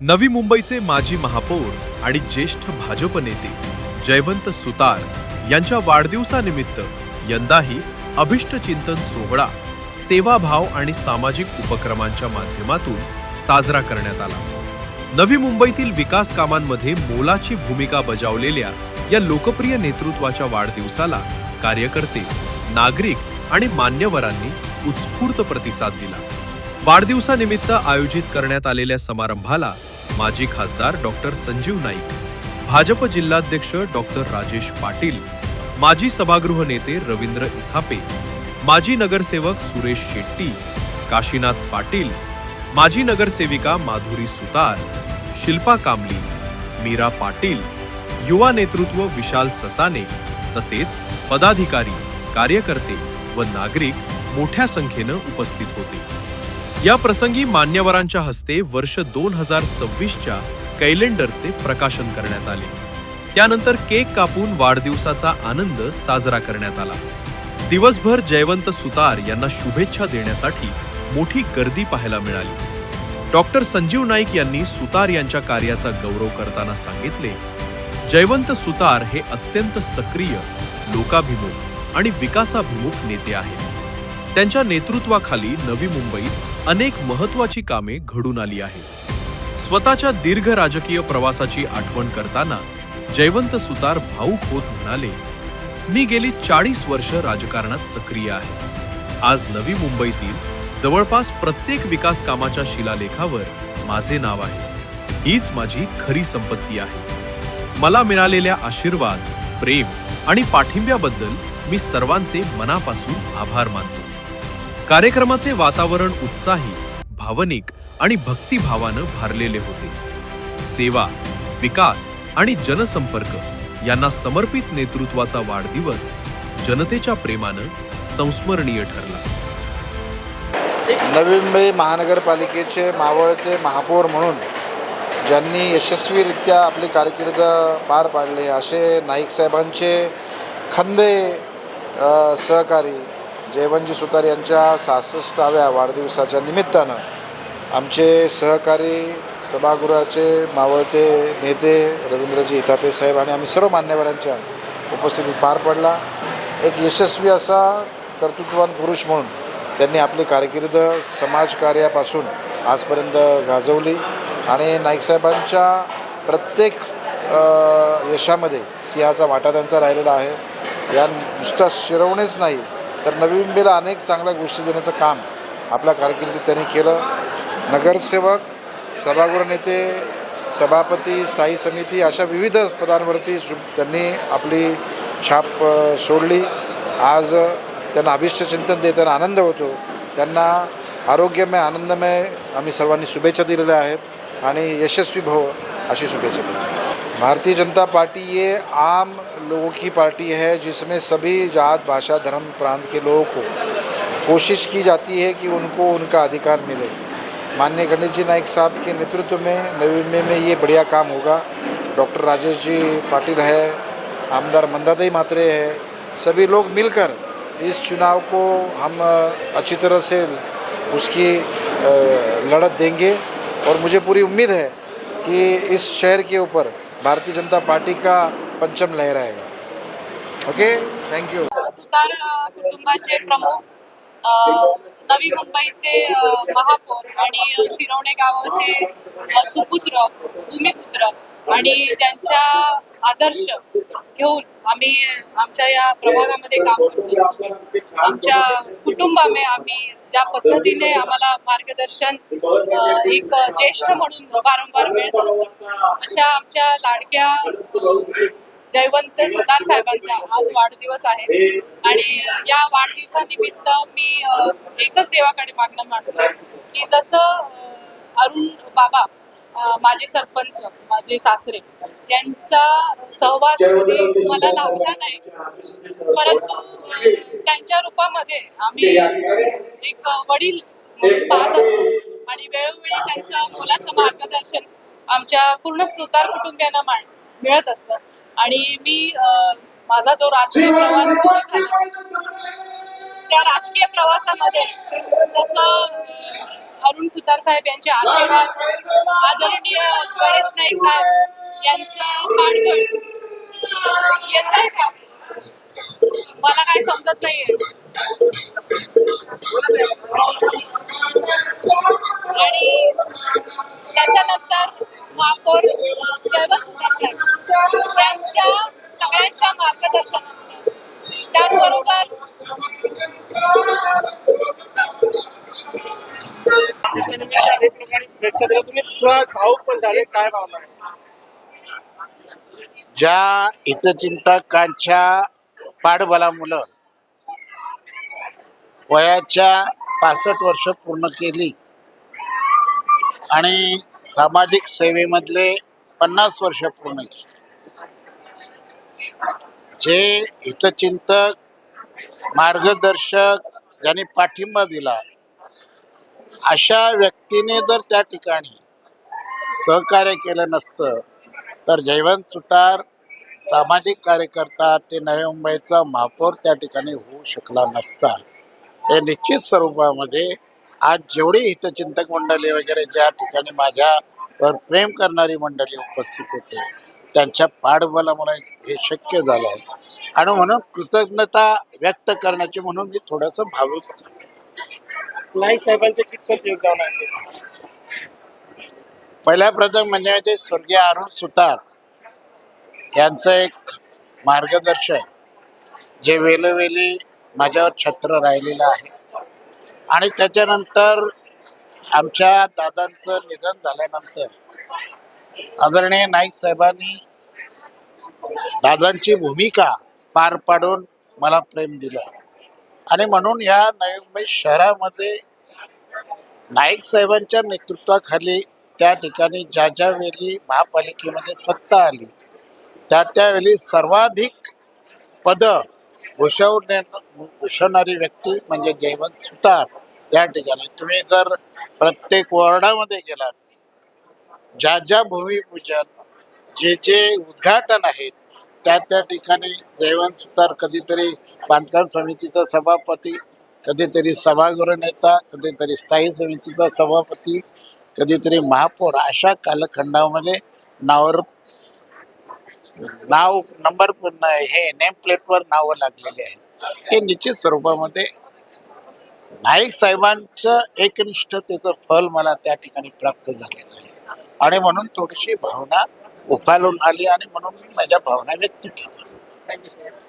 नवी मुंबईचे माजी महापौर आणि ज्येष्ठ भाजप नेते जयवंत सुतार यांच्या वाढदिवसानिमित्त यंदाही अभिष्टचिंतन सोहळा सेवाभाव आणि सामाजिक उपक्रमांच्या माध्यमातून साजरा करण्यात आला. नवी मुंबईतील विकास कामांमध्ये मोलाची भूमिका बजावलेल्या या लोकप्रिय नेतृत्वाच्या वाढदिवसाला कार्यकर्ते नागरिक आणि मान्यवरांनी उत्स्फूर्त प्रतिसाद दिला. वाढदिवसानिमित्त आयोजित करण्यात आलेल्या समारंभाला माजी खासदार डॉक्टर संजीव नाईक भाजप जिल्हाध्यक्ष डॉक्टर राजेश पाटील माजी सभागृह नेते रवींद्र इथापे माजी नगरसेवक सुरेश शेट्टी काशीनाथ पाटील माजी नगरसेविका माधुरी सुतार शिल्पा कामली मीरा पाटील युवा नेतृत्व विशाल ससाने तसेच पदाधिकारी कार्यकर्ते व नागरिक मोठ्या संख्येनं उपस्थित होते. या प्रसंगी मान्यवरांच्या हस्ते वर्ष दोन हजार सव्वीसच्या कैलेंडरचे प्रकाशन करण्यात आले. त्यानंतर केक कापून वाढदिवसाचा आनंद साजरा करण्यात आला. दिवसभर जयवंत सुतार यांना शुभेच्छा देण्यासाठी मोठी गर्दी पाहायला मिळाली. डॉक्टर संजीव नाईक यांनी सुतार यांच्या कार्याचा गौरव करताना सांगितले जयवंत सुतार हे अत्यंत सक्रिय लोकाभिमुख आणि विकासाभिमुख नेते आहेत. त्यांच्या नेतृत्वाखाली नवी मुंबईत अनेक महत्वाची कामे घडून आली आहेत. स्वतःच्या दीर्घ राजकीय प्रवासाची आठवण करताना जयवंत सुतार भाऊक होत म्हणाले मी गेली चाळीस वर्ष राजकारणात सक्रिय आहे. आज नवी मुंबईतील जवळपास प्रत्येक विकास कामाच्या शिलालेखावर माझे नाव आहे. हीच माझी खरी संपत्ती आहे. मला मिळालेल्या आशीर्वाद प्रेम आणि पाठिंब्याबद्दल मी सर्वांचे मनापासून आभार मानतो. कार्यक्रमाचे वातावरण उत्साही भावनिक आणि भक्तिभावानं भारलेले होते. सेवा विकास आणि जनसंपर्क यांना समर्पित नेतृत्वाचा वाढदिवस जनतेच्या प्रेमानं संस्मरणीय ठरला. नवी मुंबई महानगरपालिकेचे मावळते महापौर म्हणून ज्यांनी यशस्वीरित्या आपली कारकीर्द पार पाडली असे नाईक साहेबांचे खंदे सहकारी जयवंजी सुतार यांच्या सहासष्टाव्या वाढदिवसाच्या निमित्तानं आमचे सहकारी सभागृहाचे मावळते नेते रवींद्रजी इथापे साहेब आणि आम्ही सर्व मान्यवरांच्या उपस्थितीत पार पडला. एक यशस्वी असा कर्तृत्ववान पुरुष म्हणून त्यांनी आपली कारकीर्द समाजकार्यापासून आजपर्यंत गाजवली आणि नाईकसाहेबांच्या प्रत्येक यशामध्ये सिंहाचा वाटा त्यांचा राहिलेला आहे. या नुसता शिरवणेच नाही तर नवी मुंबईला अनेक चांगल्या गोष्टी देण्याचं काम आपल्या कारकिर्दीत त्यांनी केलं. नगरसेवक सभागृह नेते सभापती स्थायी समिती अशा विविध पदांवरती सु त्यांनी आपली छाप सोडली. आज त्यांना अभिष्टचिंतन देताना आनंद होतो. त्यांना आरोग्यमय आनंदमय आम्ही सर्वांनी शुभेच्छा दिलेल्या आहेत आणि यशस्वी भव अशी शुभेच्छा दिली भारतीय जनता पार्टी ये आम लोगों की पार्टी है जिसमें सभी जात, भाषा, धर्म, प्रांत के लोगों को कोशिश की जाती है कि उनको उनका अधिकार मिले। माननीय गणेश जी नाइक साहब के नेतृत्व में नवी मुंबई में ये बढ़िया काम होगा। डॉक्टर राजेश जी पाटिल है, आमदार मंदादई मात्रे है, सभी लोग मिलकर इस चुनाव को हम अच्छी तरह से उसकी लड़त देंगे। और मुझे पूरी उम्मीद है कि इस शहर के ऊपर भारतीय जनता पार्टी का पंचम लहराएगा ओके थैंक यू सुतार कुटुंबाचे प्रमुख नवी मुंबईचे महापौर आणि शिरवणे गावाचे सुपुत्र भूमिपुत्र आणि ज्यांच्या आदर्श घेऊन आम्ही आमच्या या प्रभागामध्ये काम करत असतो. आमच्या कुटुंबामे आम्ही ज्या पद्धतीने आम्हाला मार्गदर्शन एक ज्येष्ठ म्हणून वारंवार मिळत असतं अशा आमच्या लाडक्या जयवंत सुतार साहेबांचा आज वाढदिवस आहे. आणि या वाढदिवसानिमित्त मी एकच देवाकडे मागणं मांडतो की जसं अरुण बाबा माझे सरपंच माझे सासरे यांचा सहवास कधी मला लाभला नाही. परंतु त्यांच्या रूपामध्ये आम्ही एक वडील म्हणून पाहत असतो. आणि वेळोवेळी त्यांचं मुलाचं मार्गदर्शन आमच्या पूर्ण सुतार कुटुंबियांना मा- मिळत असतं. आणि मी माझा जो राजकीय प्रवास सुरू झाला त्या राजकीय प्रवासामध्ये जसं अरुण सुतार साहेब यांचे आशीर्वाद आदरणीय गणेश नाईक साहेब यांचं पाठबळ येत आहे का? मला काय समजत नाहीये. तुम्ही थोडा भाऊक पण झाले काय भावना ज्या हितचिंतकांच्या पाठबलामुळं वयाच्या पासष्ट वर्ष पूर्ण केली आणि सामाजिक सेवेमधले पन्नास वर्ष पूर्ण केली. जे हितचिंतक मार्गदर्शक ज्यांनी पाठिंबा दिला अशा व्यक्तीने जर त्या ठिकाणी सहकार्य केलं नसतं तर जयवंत सुतार सामाजिक कार्यकर्ता ते नवी मुंबईचा महापौर त्या ठिकाणी होऊ शकला नसता. हे निश्चित स्वरूपामध्ये आज जेवढी हितचिंतक मंडळी वगैरे ज्या ठिकाणी माझ्यावर प्रेम करणारी मंडळी उपस्थित होते त्यांच्या पाठबलामुळे हे शक्य झालं आहे आणि म्हणून कृतज्ञता व्यक्त करण्याची म्हणून मी थोडंसं भावुक झालो नाईक साहेबांचे कितपत योगदान आहे? पहिल्या प्रथम म्हणजे ते स्वर्गीय अरुण सुतार यांचं एक मार्गदर्शन जे वेलोवेली माझ्यावर छत्र राहिलेलं आहे. आणि त्याच्यानंतर आमच्या दादांचं निधन झाल्यानंतर आदरणीय नाईक साहेबांनी दादांची भूमिका पार पाडून मला प्रेम दिलं. आणि म्हणून या नवी मुंबई शहरामध्ये नाईक साहेबांच्या नेतृत्वाखाली त्या ठिकाणी ज्या ज्या वेळी महापालिकेमध्ये सत्ता आली त्या त्यावेळी सर्वाधिक पदं भूषवणे भूषवणारी व्यक्ती म्हणजे जयवंत सुतार या ठिकाणी. तुम्ही जर प्रत्येक वॉर्डामध्ये गेलात ज्या ज्या भूमिपूजन जे जे उद्घाटन आहेत त्या त्या ठिकाणी जयवंत सुतार कधीतरी बांधकाम समितीचा सभापती कधीतरी सभागृह नेता कधीतरी स्थायी समितीचा सभापती कधीतरी महापौर अशा कालखंडामध्ये नावर नाव नंबर हे नेम प्लेटवर नावं लागलेली आहेत. हे निश्चित स्वरूपामध्ये नाईक साहेबांचं एकनिष्ठतेचं फल मला त्या ठिकाणी प्राप्त झालेलं आहे. आणि म्हणून थोडीशी भावना उफालून आली आणि म्हणून मी माझ्या भावना व्यक्त केल्या. Thank you sir